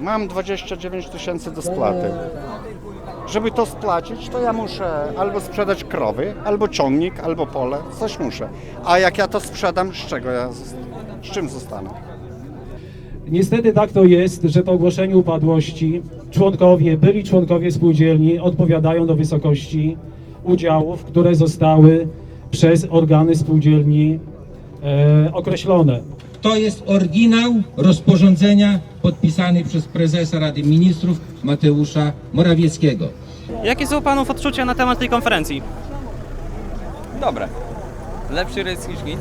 Mam 29 tysięcy do spłaty. Żeby to spłacić, to ja muszę albo sprzedać krowy, albo ciągnik, albo pole, coś muszę. A jak ja to sprzedam, z czego ja, z, czym zostanę? Niestety tak to jest, że po ogłoszeniu upadłości członkowie, byli członkowie spółdzielni odpowiadają do wysokości udziałów, które zostały przez organy spółdzielni e, określone. To jest oryginał rozporządzenia podpisany przez prezesa Rady Ministrów Mateusza Morawieckiego. Jakie są Panów odczucia na temat tej konferencji? Dobre. Lepszy rejs niż nic.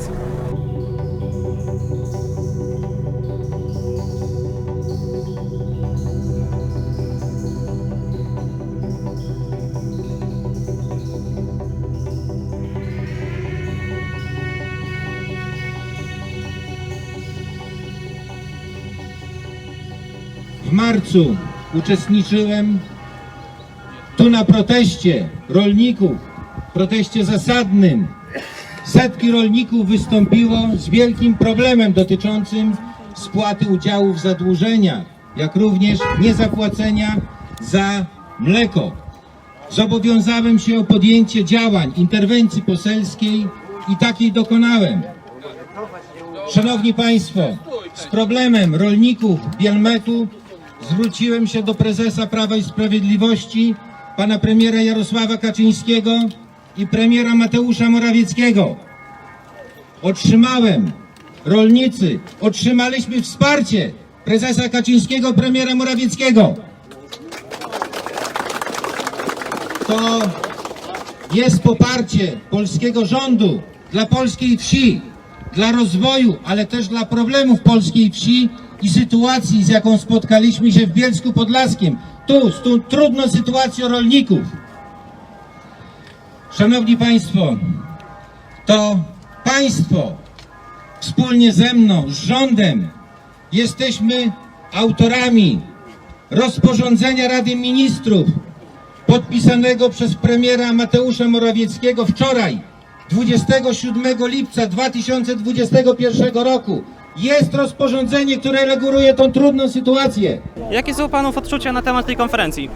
W marcu uczestniczyłem tu na proteście rolników, proteście zasadnym. Setki rolników wystąpiło z wielkim problemem dotyczącym spłaty udziałów w zadłużeniach, jak również niezapłacenia za mleko. Zobowiązałem się o podjęcie działań, interwencji poselskiej i takiej dokonałem. Szanowni Państwo, z problemem rolników Bielmetu zwróciłem się do prezesa Prawa i Sprawiedliwości, pana premiera Jarosława Kaczyńskiego i premiera Mateusza Morawieckiego. Otrzymałem, rolnicy, otrzymaliśmy wsparcie prezesa Kaczyńskiego, premiera Morawieckiego. To jest poparcie polskiego rządu dla polskiej wsi, dla rozwoju, ale też dla problemów polskiej wsi i sytuacji, z jaką spotkaliśmy się w Bielsku Podlaskim. Tu, z tą trudną sytuacją rolników. Szanowni Państwo, to Państwo wspólnie ze mną, z rządem, jesteśmy autorami rozporządzenia Rady Ministrów podpisanego przez premiera Mateusza Morawieckiego wczoraj, 27 lipca 2021 roku. Jest rozporządzenie, które reguluje tą trudną sytuację. Jakie są Panów odczucia na temat tej konferencji?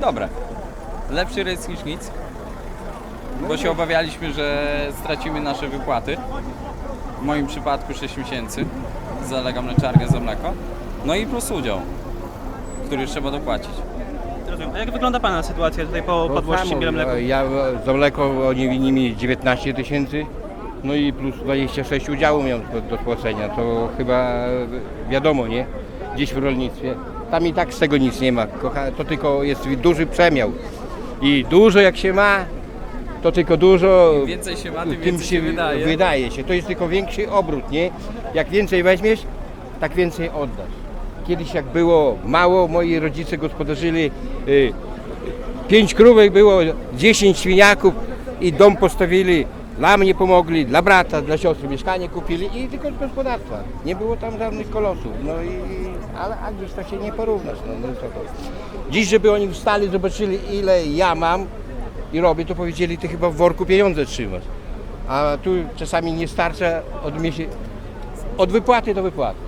Dobre. Lepszy rejs niż nic. Bo się obawialiśmy, że stracimy nasze wypłaty. W moim przypadku 6 miesięcy. Zalegam mleczarnię za mleko. No i plus udział, który trzeba dopłacić. Rozumiem. A jak wygląda Pana sytuacja tutaj po To upadłości samo, Bielmleku? Ja za mleko oni winni mi 19 tysięcy, no i plus 26 udziału miałem do, spłacenia. To chyba wiadomo, nie? Gdzieś w rolnictwie. Tam i tak z tego nic nie ma. To tylko jest duży przemiał. I dużo jak się ma, to tylko dużo. Im więcej się ma, tym więcej się wydaje. wydaje się. To jest tylko większy obrót, nie? Jak więcej weźmiesz, tak więcej oddasz. Kiedyś jak było mało, moi rodzice gospodarzyli y, pięć krówek było, 10 świniaków i dom postawili. Dla mnie pomogli, dla brata, dla siostry mieszkanie kupili i tylko z gospodarstwa. Nie było tam żadnych kolosów. No i, ale a to się nie porównasz. No, no to. Dziś, żeby oni wstali, zobaczyli ile ja mam i robię, to powiedzieli, ty chyba w worku pieniądze trzymasz. A tu czasami nie starcza od, miesię... od wypłaty do wypłaty.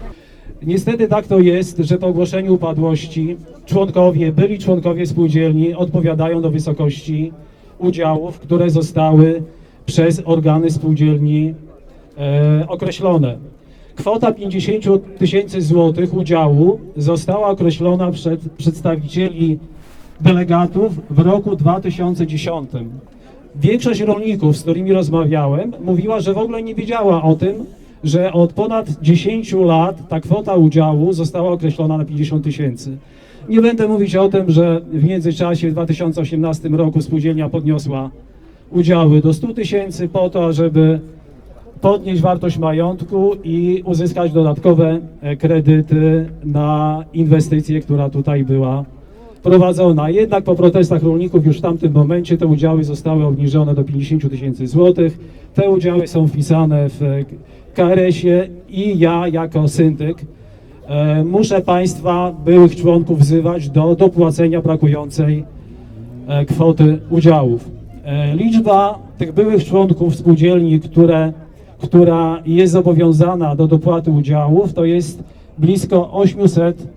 Niestety tak to jest, że po ogłoszeniu upadłości członkowie, byli członkowie spółdzielni odpowiadają do wysokości udziałów, które zostały przez organy spółdzielni e, określone. Kwota 50 tysięcy złotych udziału została określona przez przedstawicieli delegatów w roku 2010. Większość rolników, z którymi rozmawiałem, mówiła, że w ogóle nie wiedziała o tym, że od ponad 10 lat ta kwota udziału została określona na 50 tysięcy. Nie będę mówić o tym, że w międzyczasie w 2018 roku spółdzielnia podniosła udziały do 100 tysięcy po to, żeby podnieść wartość majątku i uzyskać dodatkowe e, kredyty na inwestycję, która tutaj była prowadzona. Jednak po protestach rolników już w tamtym momencie te udziały zostały obniżone do 50 tysięcy złotych. Te udziały są wpisane w e, KRS-ie i ja jako syndyk e, muszę Państwa, byłych członków wzywać do dopłacenia brakującej kwoty udziałów. E, Liczba tych byłych członków spółdzielni, które, która jest zobowiązana do dopłaty udziałów, to jest blisko 800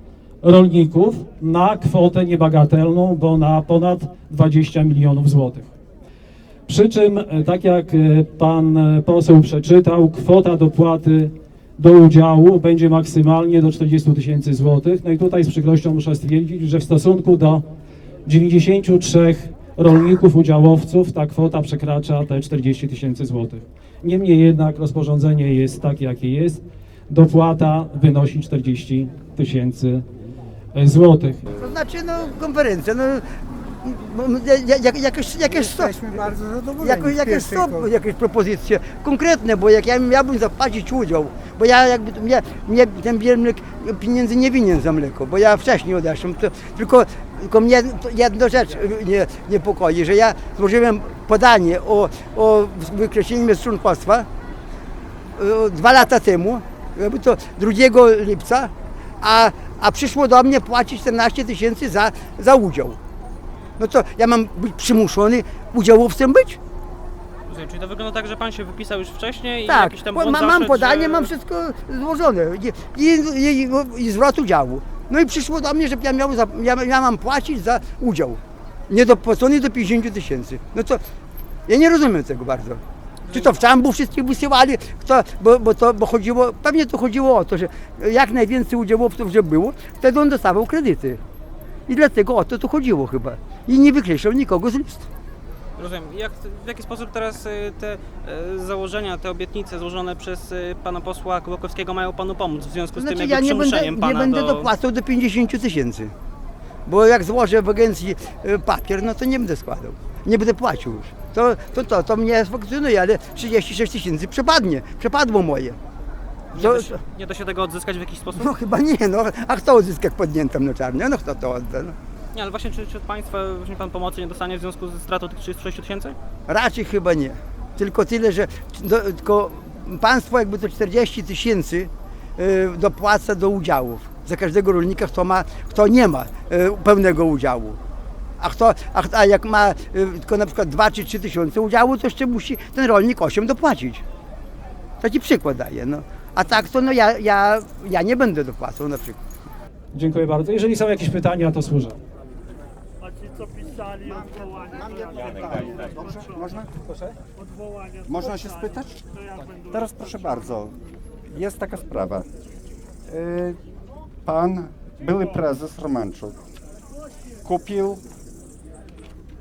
rolników na kwotę niebagatelną, bo na ponad 20 milionów złotych. Przy czym, e, tak jak e, pan poseł przeczytał, kwota dopłaty do udziału będzie maksymalnie do 40 tysięcy złotych. No i tutaj z przykrością muszę stwierdzić, że w stosunku do 93 rolników, udziałowców ta kwota przekracza te 40 tysięcy złotych. Niemniej jednak rozporządzenie jest takie, jakie jest. Dopłata wynosi 40 tysięcy e, złotych. To znaczy, no, konferencja, no, no, ja- ja- jakieś, jakieś, są, Jesteśmy bardzo zadowoleni. jakieś, z jakieś pierwszej propozycje konkretne, bo jak ja miałbym zapłacić udział, bo ja jakby, mnie, mnie ten biernik pieniędzy nie winien za mleko, bo ja wcześniej odeszłem, to, tylko, tylko mnie to jedną rzecz y, nie, niepokoi, że ja złożyłem podanie o, o wykreśleniu mnie z członkostwa e, dwa lata temu, jakby to 2 lipca, a, a przyszło do mnie płacić 14 tysięcy za, za udział. No to ja mam być przymuszony udziałowcem być? Rozumiem, czyli to wygląda tak, że pan się wypisał już wcześniej i Tak, jakiś tam bo błąd ma, mam zaszedł, podanie, że... mam wszystko złożone i, i, i, i zwrot udziału. No i przyszło do mnie, że ja, miał za, ja, ja mam płacić za udział. Niedopłacony do 50 tysięcy. No to ja nie rozumiem tego bardzo. Czy to w czambu wszystkich wysyłali, kto, bo, bo, to, bo chodziło, pewnie to chodziło o to, że jak najwięcej udziałowców, żeby było, wtedy on dostawał kredyty. I dlatego o to tu chodziło chyba. I nie wykreślał nikogo z list. Rozumiem. Jak, w jaki sposób teraz y, te y, założenia, te obietnice złożone przez y, pana posła Kołakowskiego mają panu pomóc w związku z tym Znaczy jakby ja nie będę, nie będę do... dopłacał do 50 tysięcy. Bo jak złożę w agencji papier, no to nie będę składał. Nie będę płacił już. To, to, to, to mnie funkcjonuje, ale 36 tysięcy przepadnie. Przepadło moje. Nie To, da, się, nie da się tego odzyskać w jakiś sposób? no chyba nie, no. A kto odzyska na czarnie? No kto to odda? No. Nie, ale właśnie czy, czy od państwa właśnie pan pomocy nie dostanie w związku ze stratą tych 36 tysięcy? Raczej chyba nie. Tylko tyle, że do, tylko państwo jakby to 40 tysięcy y, dopłaca do udziałów. Za każdego rolnika, kto, ma, kto nie ma y, pełnego udziału. A, kto, a, a jak ma y, tylko na przykład 2 czy 3 tysiące udziału, to jeszcze musi ten rolnik 8 dopłacić. Taki przykład daję. No. A tak to no ja, ja, ja nie będę dopłacał na przykład. Dziękuję bardzo. Jeżeli są jakieś pytania, to służę. A ci co pisali odwołania, to jak Dobrze? Można? odwołania, Można się spytać? to będą Teraz proszę bardzo, jest taka sprawa. Y, Pan, były prezes Romanczuk, kupił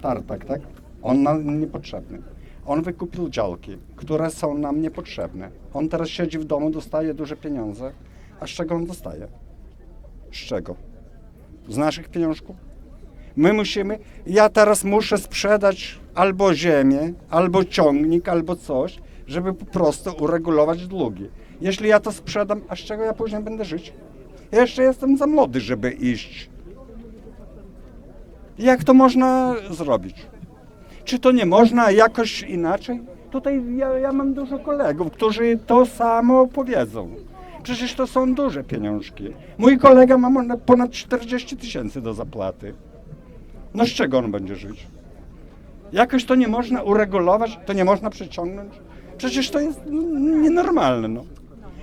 tartak, tak? On nam niepotrzebny. On wykupił działki, które są nam niepotrzebne. On teraz siedzi w domu, dostaje duże pieniądze. A z czego on dostaje? Z czego? Z naszych pieniążków? My musimy, ja teraz muszę sprzedać albo ziemię, albo ciągnik, albo coś, żeby po prostu uregulować długi. Jeśli ja to sprzedam, a z czego ja później będę żyć? Ja jeszcze jestem za młody, żeby iść. Jak to można zrobić? Czy to nie można jakoś inaczej? Tutaj ja, ja mam dużo kolegów, którzy to samo powiedzą. Przecież to są duże pieniążki. Mój kolega ma ponad 40 tysięcy do zapłaty. No z czego on będzie żyć? Jakoś to nie można uregulować, to nie można przeciągnąć. Przecież to jest no, nienormalne. No.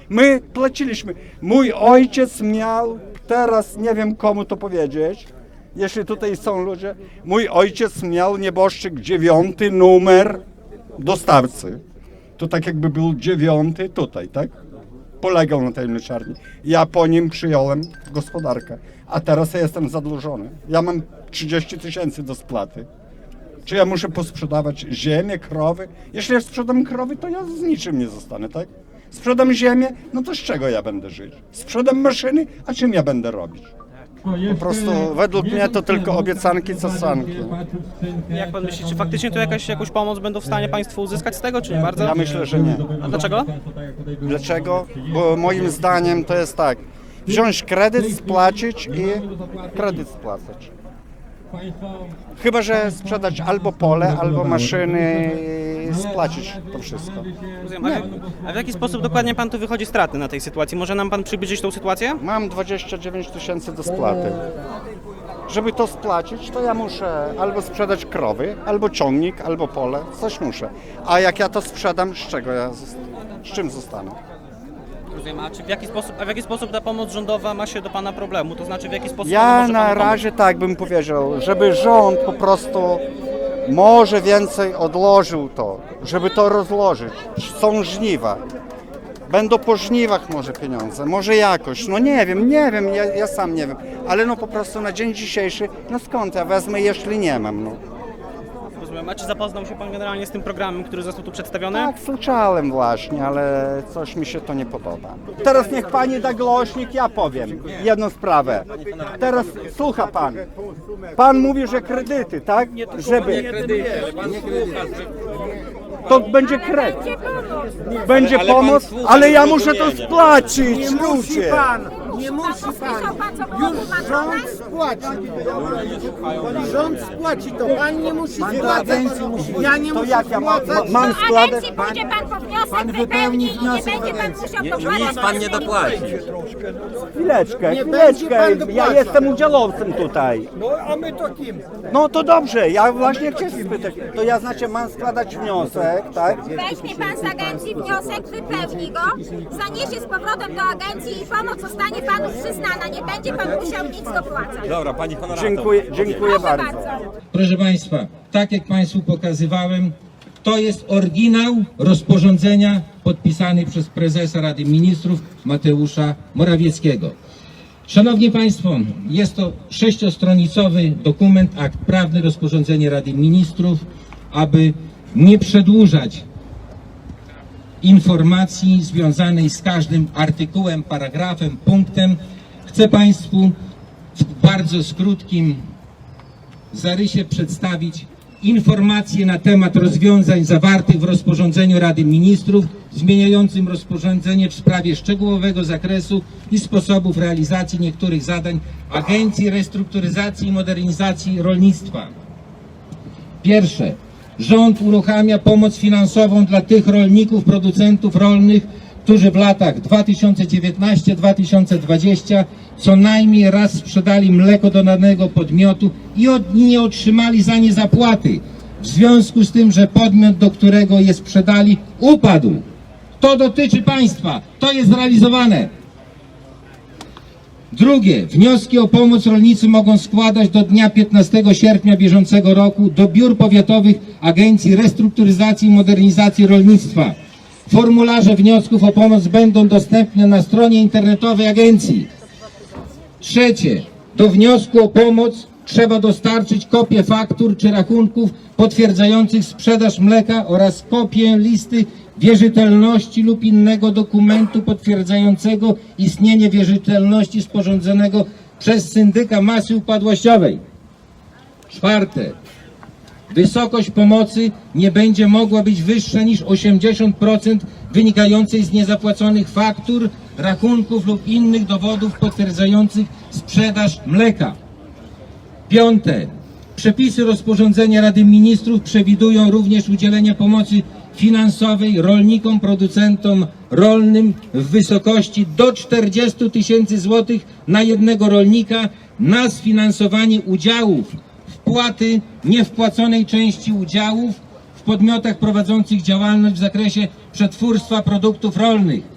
My płaciliśmy. Mój ojciec miał, teraz nie wiem komu to powiedzieć, jeśli tutaj są ludzie, mój ojciec miał nieboszczyk dziewiąty numer dostawcy. To tak jakby był dziewiąty tutaj, tak? Polegał na tej mleczarni. Ja po nim przyjąłem gospodarkę, a teraz ja jestem zadłużony. Ja mam 30 tysięcy do splaty. Czy ja muszę posprzedawać ziemię, krowy? Jeśli ja sprzedam krowy, to ja z niczym nie zostanę, tak? Sprzedam ziemię, no to z czego ja będę żyć? Sprzedam maszyny, a czym ja będę robić? Po prostu według mnie to tylko obiecanki, cacanki. Jak pan myśli, czy faktycznie tu jakaś, jakąś pomoc będą w stanie państwo uzyskać z tego, czy nie bardzo? Ja myślę, że nie. A dlaczego? Dlaczego? Bo moim zdaniem to jest tak. Wziąć kredyt, spłacić i kredyt spłacać. Chyba, że sprzedać albo pole, albo maszyny spłacić to wszystko. Rozumiem, A, w, a w jaki sposób dokładnie pan tu wychodzi stratny na tej sytuacji? Może nam pan przybliżyć tą sytuację? Mam 29 tysięcy do spłaty. Żeby to spłacić, to ja muszę albo sprzedać krowy, albo ciągnik, albo pole, coś muszę. A jak ja to sprzedam, z czego ja zost- z czym zostanę? Rozumiem, a czy w jaki sposób, a w jaki sposób ta pomoc rządowa ma się do pana problemu? To znaczy w jaki sposób ona Ja może na panu pomóc? razie tak bym powiedział, żeby rząd po prostu może więcej odłożył to, żeby to rozłożyć. Są żniwa. Będą po żniwach może pieniądze, może jakoś, no nie wiem, nie wiem, ja, ja sam nie wiem, ale no po prostu na dzień dzisiejszy, no skąd ja wezmę, jeśli nie mam, no. Rozumiem, a czy zapoznał się pan generalnie z tym programem, który został tu przedstawiony? Tak, słyszałem właśnie, ale coś mi się to nie podoba. Teraz niech pani da głośnik, ja powiem jedną sprawę. Teraz słucha pan. Pan mówi, że kredyty, tak? Żeby. To będzie kredyt. Będzie pomoc, ale ja muszę to spłacić, ludzie. Nie musi pan. Już rząd spłaci. Rząd spłaci to. Pan nie musi spłacać. Ja nie To muszę jak ja mam, spłacać. mam Do agencji pójdzie pan po wniosek, pan wypełni i nie będzie pan musiał dokładać. Nic pan nie dopłaci. Chwileczkę, Nie chwileczkę, pan ja dopłacał. jestem udziałowcem tutaj. No a my to kim? No to dobrze, ja właśnie chciałem spytać. To ja znaczy mam składać wniosek, tak? Weźmie pan z agencji wniosek, wypełni go, zaniesie z powrotem do agencji i pomoc zostanie panu przyznana. Nie będzie pan musiał nic dopłacać. Dziękuję, dziękuję Proszę bardzo. bardzo. Proszę Państwa, tak jak Państwu pokazywałem, to jest oryginał rozporządzenia podpisany przez prezesa Rady Ministrów Mateusza Morawieckiego. Szanowni Państwo, jest to sześciostronicowy dokument, akt prawny, rozporządzenie Rady Ministrów, aby nie przedłużać informacji związanej z każdym artykułem, paragrafem, punktem. Chcę Państwu w bardzo skrótkim zarysie przedstawić informacje na temat rozwiązań zawartych w rozporządzeniu Rady Ministrów zmieniającym rozporządzenie w sprawie szczegółowego zakresu i sposobów realizacji niektórych zadań Agencji Restrukturyzacji i Modernizacji Rolnictwa. Pierwsze. Rząd uruchamia pomoc finansową dla tych rolników, producentów rolnych, którzy w latach 2019-2020 co najmniej raz sprzedali mleko do danego podmiotu i od, nie otrzymali za nie zapłaty. W związku z tym, że podmiot, do którego je sprzedali, upadł. To dotyczy państwa. To jest zrealizowane. Drugie, wnioski o pomoc rolnicy mogą składać do dnia 15 sierpnia bieżącego roku do biur powiatowych Agencji Restrukturyzacji i Modernizacji Rolnictwa. Formularze wniosków o pomoc będą dostępne na stronie internetowej agencji. Trzecie, do wniosku o pomoc trzeba dostarczyć kopię faktur czy rachunków potwierdzających sprzedaż mleka oraz kopię listy wierzytelności lub innego dokumentu potwierdzającego istnienie wierzytelności sporządzonego przez syndyka masy upadłościowej. Czwarte, wysokość pomocy nie będzie mogła być wyższa niż 80% wynikającej z niezapłaconych faktur, rachunków lub innych dowodów potwierdzających sprzedaż mleka. Piąte. Przepisy rozporządzenia Rady Ministrów przewidują również udzielenie pomocy finansowej rolnikom, producentom rolnym w wysokości do 40 tysięcy złotych na jednego rolnika na sfinansowanie udziałów, wpłaty niewpłaconej części udziałów w podmiotach prowadzących działalność w zakresie przetwórstwa produktów rolnych.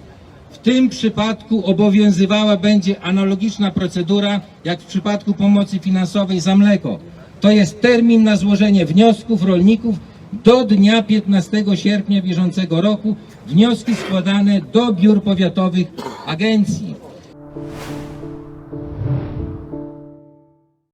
W tym przypadku obowiązywała będzie analogiczna procedura jak w przypadku pomocy finansowej za mleko. To jest termin na złożenie wniosków rolników do dnia 15 sierpnia bieżącego roku. Wnioski składane do biur powiatowych agencji.